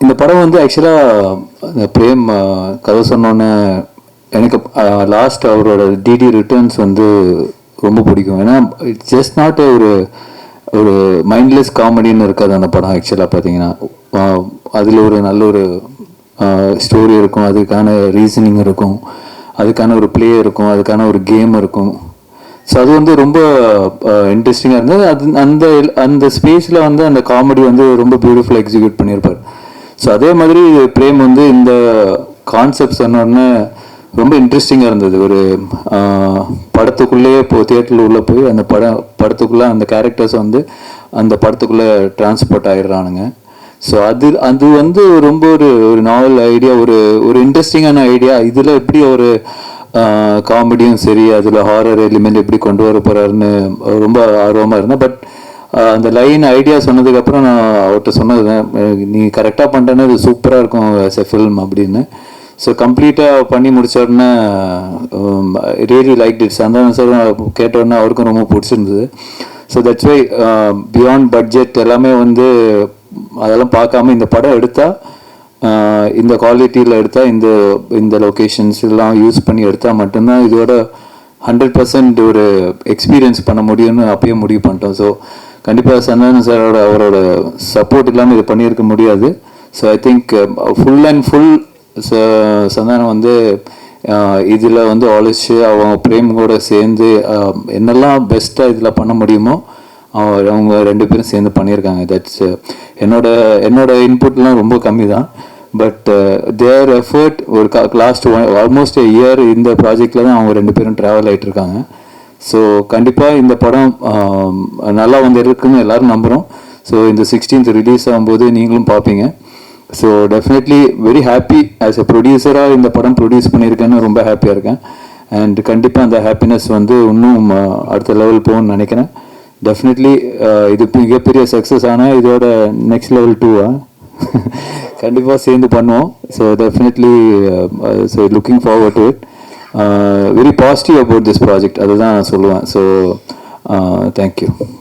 இந்த படம் வந்து ஆக்சுவலாக பிரேம் கதை சொன்னோன்னே எனக்கு லாஸ்ட் அவரோட டிடி ரிட்டர்ன்ஸ் வந்து ரொம்ப பிடிக்கும். ஏன்னா இட்ஸ் ஜஸ்ட் நாட் ஒரு ஒரு மைண்ட்லெஸ் காமெடின்னு இருக்காது அந்த படம் ஆக்சுவலாக பார்த்தீங்கன்னா. அதில் ஒரு நல்ல ஒரு ஸ்டோரி இருக்கும் அதுக்கான ரீசனிங் இருக்கும் அதுக்கான ஒரு ப்ளே இருக்கும் அதுக்கான ஒரு கேம் இருக்கும். ஸோ அது வந்து ரொம்ப uh, இன்ட்ரெஸ்டிங்காக இருந்தது. அது அந்த அந்த ஸ்பேஸில் வந்து அந்த காமெடி வந்து ரொம்ப பியூட்டிஃபுல்லாக எக்ஸிக்யூட் பண்ணியிருப்பார். ஸோ அதே மாதிரி பிரேம் வந்து இந்த கான்செப்ட் சொன்னோடனே ரொம்ப இன்ட்ரெஸ்டிங்காக இருந்தது. ஒரு uh, படத்துக்குள்ளேயே இப்போ தியேட்டரில் உள்ளே போய் அந்த படம் படத்துக்குள்ளே அந்த கேரக்டர்ஸ் வந்து அந்த படத்துக்குள்ளே டிரான்ஸ்போர்ட் ஆகிடுறானுங்க ஸோ அது அது வந்து ரொம்ப ஒரு ஒரு நாவல் ஐடியா ஒரு ஒரு இன்ட்ரெஸ்டிங்கான ஐடியா இதில் எப்படி ஒரு காமெடியும் சரி அதில் ஹாரர் எலிமெண்ட் எப்படி கொண்டு வர போகிறாருன்னு ரொம்ப ஆர்வமாக இருந்தேன். பட் அந்த லைன் ஐடியா சொன்னதுக்கப்புறம் நான் அவர்கிட்ட சொன்னது நீ கரெக்டாக பண்ணிட்டேன்னா இது சூப்பராக இருக்கும் ஆஸ் எ ஃபில்ம் அப்படின்னு. ஸோ கம்ப்ளீட்டாக பண்ணி முடித்தோடனே ரியலி லைக் இட்ஸ் அந்த சார் கேட்டோடனே அவருக்கும் ரொம்ப பிடிச்சிருந்தது. So that's why beyond budget எல்லாமே வந்து அதெல்லாம் பார்க்காம இந்த படம் எடுத்தால் இந்த குவாலிட்டியில் எடுத்தால் இந்த இந்த லொக்கேஷன்ஸ் எல்லாம் யூஸ் பண்ணி எடுத்தால் மட்டும்தான் இதோட ஹண்ட்ரட் பர்சன்ட் ஒரு எக்ஸ்பீரியன்ஸ் பண்ண முடியும்னு அப்பயே முடிவு பண்ணிட்டோம். ஸோ கண்டிப்பாக சந்தானம் சாரோட அவரோட சப்போர்ட் இல்லாமல் இது பண்ணியிருக்க முடியாது. So I think full and full Santhanam வந்து இதில் வந்து ஆலோசிச்சு அவங்க பிரேம் கூட சேர்ந்து என்னெல்லாம் பெஸ்ட்டாக இதில் பண்ண முடியுமோ அவங்க ரெண்டு பேரும் சேர்ந்து பண்ணியிருக்காங்க. தட்ஸ் என்னோட என்னோட இன்புட்லாம் ரொம்ப கம்மி தான் பட் தேர் எஃபர்ட் ஒரு லாஸ்ட் ஆல்மோஸ்ட் இயர் இந்த ப்ராஜெக்டில் தான் அவங்க ரெண்டு பேரும் ட்ராவல் ஆகிட்டு இருக்காங்க. ஸோ கண்டிப்பாக இந்த படம் நல்லா வந்து இருக்குன்னு எல்லாரும் நம்புகிறோம் ஸோ இந்த சிக்ஸ்டீன்த் ரிலீஸ் ஆகும்போது நீங்களும் பார்ப்பீங்க. So definitely very happy as a ப்ரொடியூசராக இந்த படம் ப்ரொடியூஸ் பண்ணியிருக்கேன்னு ரொம்ப ஹாப்பியாக இருக்கேன். அண்ட் கண்டிப்பாக அந்த ஹாப்பினஸ் வந்து இன்னும் அடுத்த லெவல் போகும்னு நினைக்கிறேன். டெஃபினெட்லி இது மிகப்பெரிய சக்ஸஸ் ஆனால் இதோட நெக்ஸ்ட் லெவல் டூவா கண்டிப்பாக சேர்ந்து பண்ணுவோம். So definitely so looking forward to it very positive about this project அதுதான் நான் சொல்லுவேன். So thank you uh,